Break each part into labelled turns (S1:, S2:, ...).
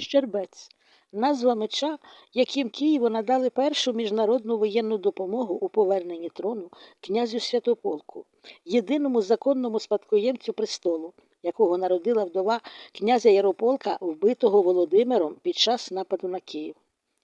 S1: Щербець назва меча, яким Києву надали першу міжнародну воєнну допомогу у поверненні трону князю Святополку, єдиному законному спадкоємцю престолу, якого народила вдова князя Ярополка, вбитого Володимиром під час нападу на Київ.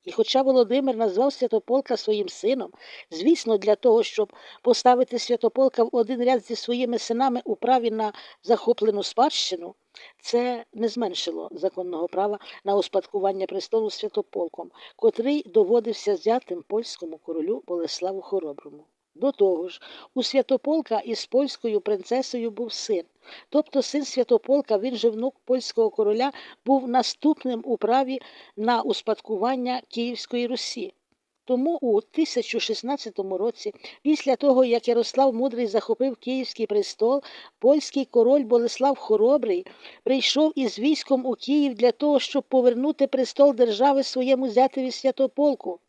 S1: І хоча Володимир назвав Святополка своїм сином, звісно, для того, щоб поставити Святополка в один ряд зі своїми синами у праві на захоплену спадщину, це не зменшило законного права на успадкування престолу Святополком, котрий доводився взятим польському королю Болеславу Хороброму. До того ж, у Святополка із польською принцесою був син. Тобто син Святополка, він же внук польського короля, був наступним у праві на успадкування Київської Русі. Тому у 1016 році, після того, як Ярослав Мудрий захопив Київський престол, польський король Болеслав Хоробрий прийшов із військом у Київ для того, щоб повернути престол держави своєму зятеві Святополку.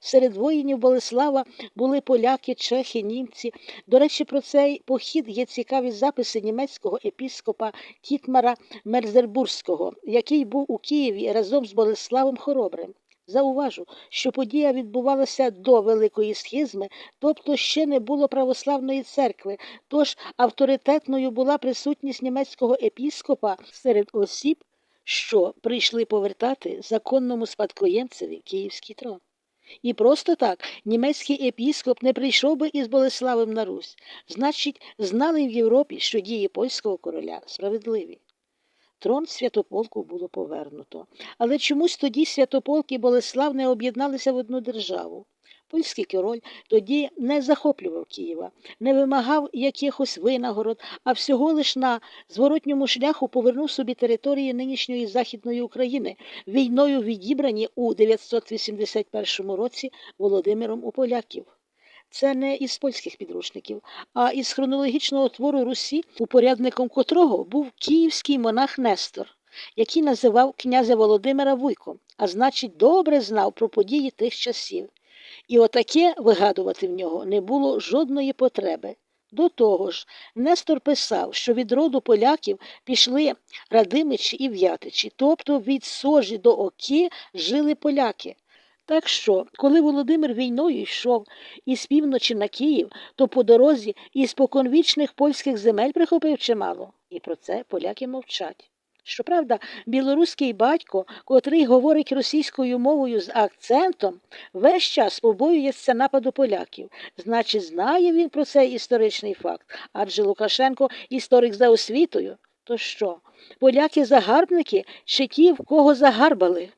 S1: Серед воїнів Болеслава були поляки, чехи, німці. До речі, про цей похід є цікаві записи німецького епіскопа Тітмара Мерзербурзького, який був у Києві разом з Болеславом Хоробрим. Зауважу, що подія відбувалася до Великої схизми, тобто ще не було православної церкви, тож авторитетною була присутність німецького епіскопа серед осіб, що прийшли повертати законному спадкоємцеві Київський трон. І просто так німецький епіскоп не прийшов би із Болеславом на Русь. Значить, знали в Європі, що дії польського короля справедливі. Трон Святополку було повернуто. Але чомусь тоді Святополк і Болеслав не об'єдналися в одну державу. Польський король тоді не захоплював Києва, не вимагав якихось винагород, а всього лиш на зворотньому шляху повернув собі території нинішньої Західної України, війною відібрані у 981 році Володимиром у поляків. Це не із польських підручників, а із хронологічного твору Русі, упорядником котрого був київський монах Нестор, який називав князя Володимира Вуйком, а значить, добре знав про події тих часів. І отаке вигадувати в нього не було жодної потреби. До того ж, Нестор писав, що від роду поляків пішли Радимичі і В'ятичі, тобто від Сожі до Оки жили поляки. Так що, коли Володимир війною йшов із півночі на Київ, то по дорозі із споконвічних польських земель прихопив чимало, і про це поляки мовчать. Щоправда, білоруський батько, котрий говорить російською мовою з акцентом, весь час побоюється нападу поляків. Значить, знає він про цей історичний факт, адже Лукашенко історик за освітою. То що, поляки загарбники чи ті, в кого загарбали?